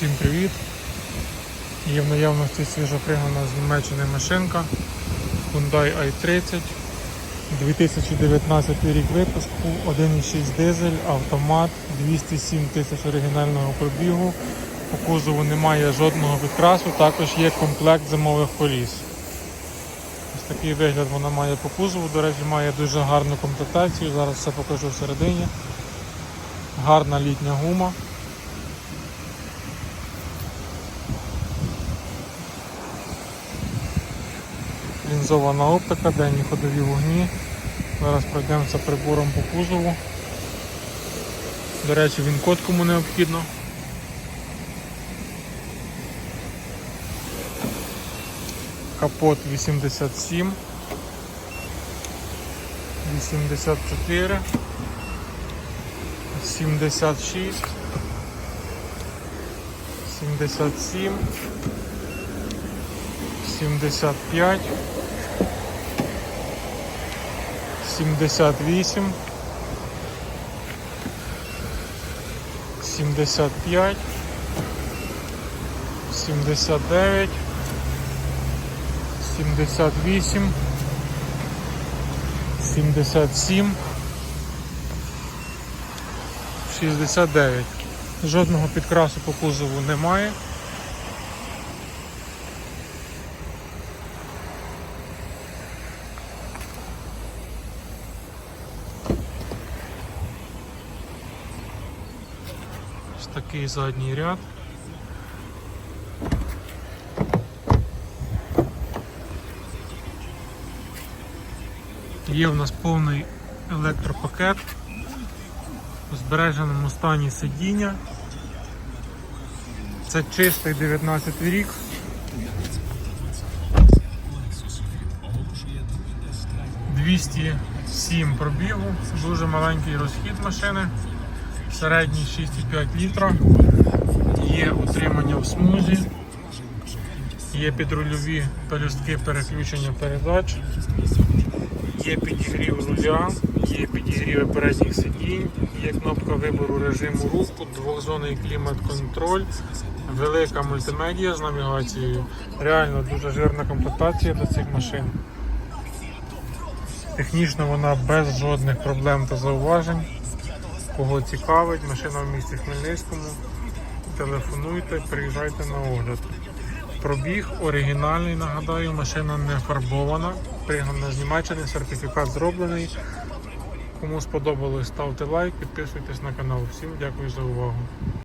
Всім привіт! Є в наявності свіжопригнана з Німеччини машинка Hyundai i30 2019 рік випуску, 1,6 дизель, автомат, 207 тисяч оригінального пробігу. По кузову немає жодного підкрасу, також є комплект зимових коліс. Ось такий вигляд вона має по кузову. До речі, має дуже гарну комплектацію. Зараз все покажу всередині. Гарна літня гума. Лінзована оптика, денні ходові вогні. Зараз пройдемося прибором по кузову. До речі, він код кому необхідно. Капот 87, 84, 76, 77, 75, 78, 75, 79, 78, 77, 69. Жодного підкрасу по кузову немає. Такий задній ряд. Є в нас повний електропакет у збереженому стані сидіння. Це чистий 19 рік. Двісті сім пробігу, дуже маленький розхід машини, середній 6,5 літра, є утримання в смузі, є підрульові пелюстки переключення передач, є підігрів руля, є підігріви передніх сидінь, є кнопка вибору режиму руху, двохзонний клімат-контроль, велика мультимедія з навігацією. Реально дуже жирна комплектація до цих машин. Технічно вона без жодних проблем та зауважень. Кого цікавить, машина в місті Хмельницькому. Телефонуйте, приїжджайте на огляд. Пробіг оригінальний, нагадаю, машина не фарбована, пригнана з Німеччини, сертифікат зроблений. Кому сподобалось, ставте лайк, підписуйтесь на канал. Всім дякую за увагу.